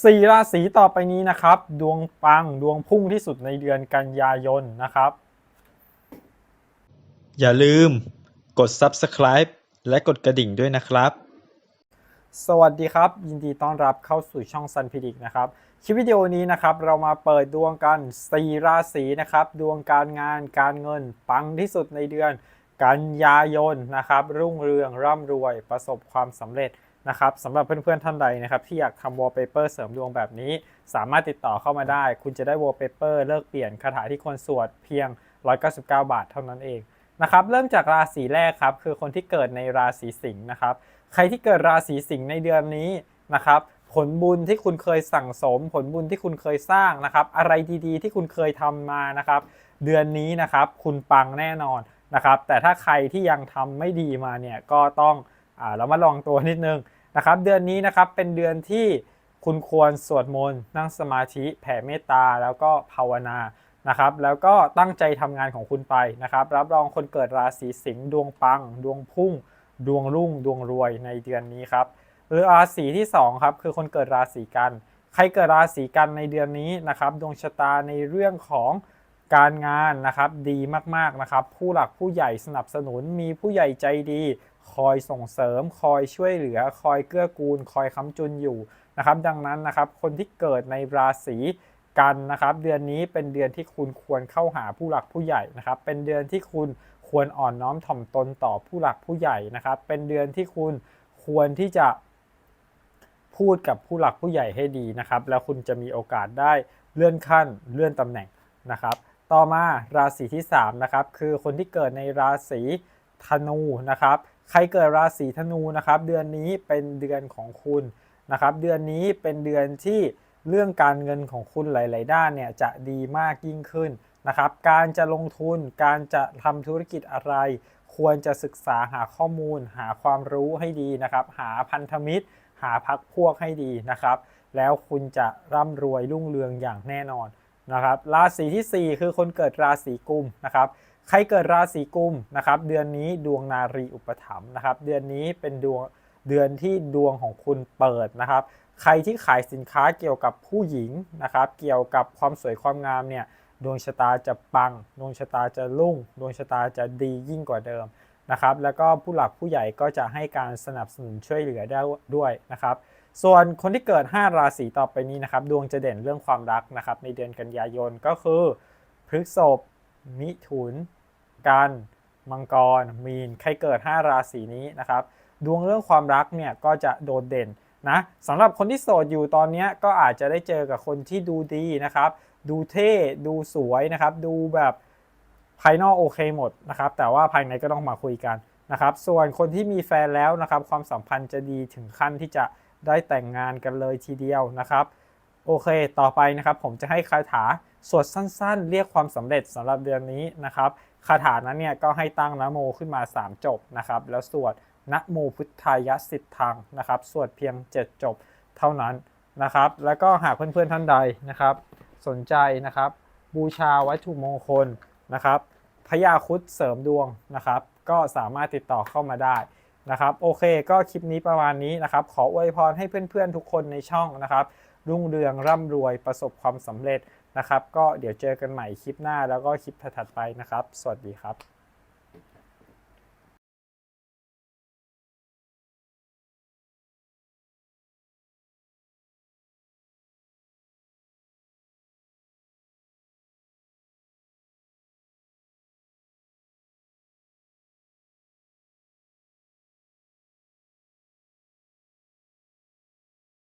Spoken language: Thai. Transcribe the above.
สี่ราศีต่อไปนี้นะครับ ดวงปังดวงพุ่งที่สุดในเดือนกันยายนนะครับ อย่าลืมกด subscribe และกดกระดิ่งด้วยนะครับ สวัสดีครับ ยินดีต้อนรับเข้าสู่ช่องซันพิดิกนะครับคลิปวิดีโอนี้นะครับเรามาเปิดดวงกัน 4 ราศีนะครับ ดวงการงานการเงินปังที่สุดในเดือนกันยายนนะครับ รุ่งเรืองร่ำรวยประสบความสำเร็จ นะครับสำหรับเพื่อนๆท่านใดนะครับที่อยากทำวอลเปเปอร์เสริมดวงแบบนี้ สามารถติดต่อเข้ามาได้ คุณจะได้วอลเปเปอร์เลิกเปลี่ยนคาถาที่ควรสวดเพียง 199 บาทเท่านั้นเองนะครับเริ่มจากราศีแรกครับคือคนที่เกิดในราศีสิงห์นะครับใครที่เกิดราศีสิงห์ในเดือนนี้นะครับผลบุญที่คุณเคยสั่งสม ผลบุญที่คุณเคยสร้างนะครับอะไรดีๆ ที่คุณเคยทำมานะครับเดือนนี้นะครับคุณปังแน่นอนนะครับแต่ถ้าใครที่ยังทำไม่ดีมาเนี่ยก็ต้องอ่าเรามาลองตัวนิดนึง นะครับเดือนนี้นะครับเป็นเดือนที่คุณควรสวดมนต์นั่งสมาธิแผ่เมตตาแล้วก็ภาวนานะครับแล้วก็ตั้งใจทำงานของคุณไปนะครับ รับรองคนเกิดราศีสิงห์ดวงปัง ดวงพุ่ง ดวงรุ่ง ดวงรวยในเดือนนี้ครับหราศีที่2ครับคือคนเกิดราศีกัน ใครเกิดราศีกันในเดือนนี้นะครับ ดวงชะตาในเรื่องของ การงานนะครับดีมากๆนะครับ ผู้หลักผู้ใหญ่สนับสนุนมีผู้ใหญ่ใจดี คอยส่งเสริม คอยช่วยเหลือ คอยเกื้อกูล คอยค้ำจุนอยู่นะครับ ดังนั้นนะครับคนที่เกิดในราศีกันนะครับเดือนนี้เป็นเดือนที่คุณควรเข้าหาผู้หลักผู้ใหญ่นะครับ เป็นเดือนที่คุณควรอ่อนน้อมถ่อมตนต่อผู้หลักผู้ใหญ่นะครับ เป็นเดือนที่คุณควรที่จะพูดกับผู้หลักผู้ใหญ่ให้ดีนะครับ แล้วคุณจะมีโอกาสได้เลื่อนขั้นเลื่อนตำแหน่งนะครับ ต่อมาราศีที่3นะครับคือคนที่เกิดในราศีธนูนะครับ ใครเกิดราศีธนูนะครับ เดือนนี้เป็นเดือนของคุณนะครับ เดือนนี้เป็นเดือนที่เรื่องการเงินของคุณหลาย ๆ ด้านเนี่ยจะดีมากยิ่งขึ้นนะครับ การจะลงทุนการจะทำธุรกิจอะไร ควรจะศึกษาหาข้อมูล หาความรู้ให้ดีนะครับ หาพันธมิตร หาพักพวกให้ดีนะครับ แล้วคุณจะร่ำรวยรุ่งเรืองอย่างแน่นอน นะครับราศีที่ 4 คือคนเกิดราศีกุมนะครับใครเกิดราศีกุมนะครับเดือนนี้ดวงนารีอุปถัมภ์นะครับเดือนนี้เป็นดวงเดือนที่ดวงของคุณเปิดนะครับใครที่ขายสินค้าเกี่ยวกับผู้หญิงนะครับเกี่ยวกับความสวยความงามเนี่ยดวงชะตาจะปัง ดวงชะตาจะรุ่ง ดวงชะตาจะดียิ่งกว่าเดิมนะครับแล้วก็ผู้หลักผู้ใหญ่ก็จะให้การสนับสนุนช่วยเหลือได้ด้วยนะครับ ส่วนคนที่เกิด 5 ราศีต่อไปนี้นะครับดวงจะเด่นเรื่องความรักนะครับในเดือนกันยายนก็คือพฤษภมิถุน กัน มังกร มีน ใครเกิด 5 ราศีนี้นะครับดวงเรื่องความรักเนี่ยก็จะโดดเด่นนะสำหรับคนที่โสดอยู่ตอนนี้ก็อาจจะได้เจอกับคนที่ดูดีนะครับ ดูเท่ดูสวยนะครับ ดูแบบภายนอกโอเคหมดนะครับ แต่ว่าภายในก็ต้องมาคุยกันนะครับ ส่วนคนที่มีแฟนแล้วนะครับ ความสัมพันธ์จะดีถึงขั้นที่จะ ได้แต่งงานกันเลยทีเดียวนะครับ โอเค ต่อไปนะครับผมจะให้คาถาสวดสั้นๆ เรียกความสำเร็จสำหรับเดือนนี้นะครับคาถานั้นเนี่ยก็ให้ตั้งนะโมขึ้นมา 3 จบนะครับ แล้วสวดนะโมพุทธายสิทธังนะครับ สวดเพียง 7 จบเท่านั้นนะครับ แล้วก็หากเพื่อนๆท่านใดนะครับ สนใจนะครับ บูชาวัตถุมงคลนะครับพญาคุดเสริมดวงนะครับ ก็สามารถติดต่อเข้ามาได้ นะครับโอเคก็คลิปนี้ประมาณนี้นะครับขออวยพรให้เพื่อนๆทุกคนในช่องนะครับรุ่งเรืองร่ำรวยประสบความสำเร็จนะครับ ก็เดี๋ยวเจอกันใหม่คลิปหน้าแล้วก็คลิปถัดๆไปนะครับ สวัสดีครับ